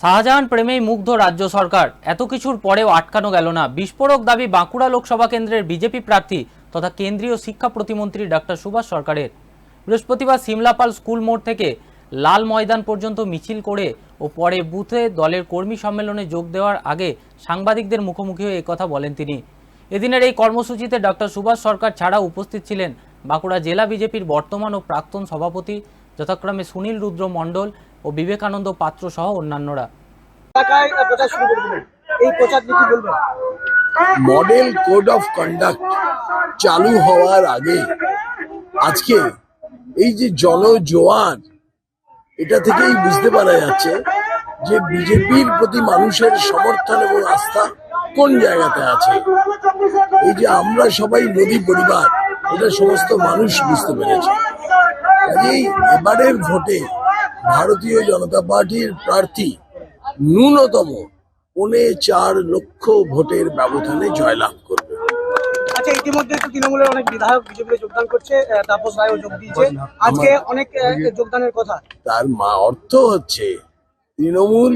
শাহজাহান প্রেমেই মুগ্ধ রাজ্য সরকার। এত কিছুর পরেও আটকানো গেল না। বিস্ফোরক দাবি বাঁকুড়া লোকসভা কেন্দ্রের বিজেপি প্রার্থী তথা কেন্দ্রীয় শিক্ষা প্রতিমন্ত্রী ডাক্তার সুভাষ সরকারের। বৃহস্পতিবার সিমলাপাল স্কুল মোড় থেকে লাল ময়দান পর্যন্ত মিছিল করে ও পরে বুথে দলের কর্মী সম্মেলনে যোগ দেওয়ার আগে সাংবাদিকদের মুখোমুখি হয়ে কথা বলেন তিনি। এদিনের এই কর্মসূচিতে ডক্টর সুভাষ সরকার ছাড়া উপস্থিত ছিলেন বাঁকুড়া জেলা বিজেপির বর্তমান ও প্রাক্তন সভাপতি, যথাক্রমে সুনীল রুদ্র মণ্ডল ও বিবেকানন্দ পাত্র সহ অন্যান্যরা। মডেল কোড অফ কন্ডাক্ট চালু হওয়ার আগে আজকে এই যে জনজোয়ার এটা থেকেই বুঝতে পারা যাচ্ছে যে বিজেপির প্রতি মানুষের সমর্থন এবং আস্থা কোন জায়গাতে আছে। এই যে আমরা সবাই নদী পরিবার এটা সমস্ত মানুষ বুঝতে পেরেছে। কাজেই এবারের ভোটে ভারতীয় জনতা পার্টির প্রার্থী ন্যূনতম পৌনে চার লক্ষ ভোটের ব্যবধানে জয়লাভ করবে। আচ্ছা ইতিমধ্যে তো তৃণমূলের অনেক বিধায়ক বিজেপিতে যোগদান করছে তাপস রায়ও যোগ দিয়েছে। আজকে অনেক যোগদানের কথা। তার মা অর্থ হচ্ছে তৃণমূল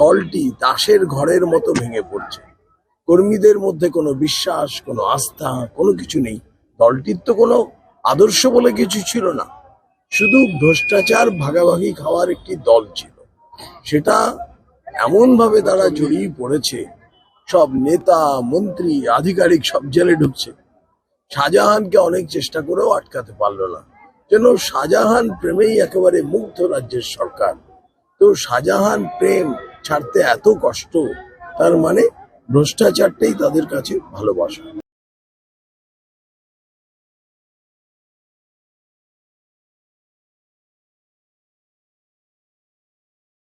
দলটি তাসের ঘরের মতো ভেঙে পড়ছে। কর্মীদের মধ্যে কোনো বিশ্বাস কোনো আস্থা কোনো কিছু নেই। দলটির তো কোনো আদর্শ বলে কিছু ছিল না। শুধু ভ্রষ্টাচার ভাগাভাগি খাওয়ার একটি দল ছিল। সেটা এমন ভাবে তারা জড়িয়ে পড়েছে, সব নেতা, মন্ত্রী, আধিকারিক সব জেলে ঢুকছে। শাহজাহানকে অনেক চেষ্টা করেও আটকাতে পারল না। যেন শাহজাহান প্রেমেই একেবারে মুগ্ধ রাজ্যের সরকার। তো শাহজাহান প্রেম ছাড়তে এত কষ্ট, তার মানে ভ্রষ্টাচারটাই তাদের কাছে ভালোবাসা।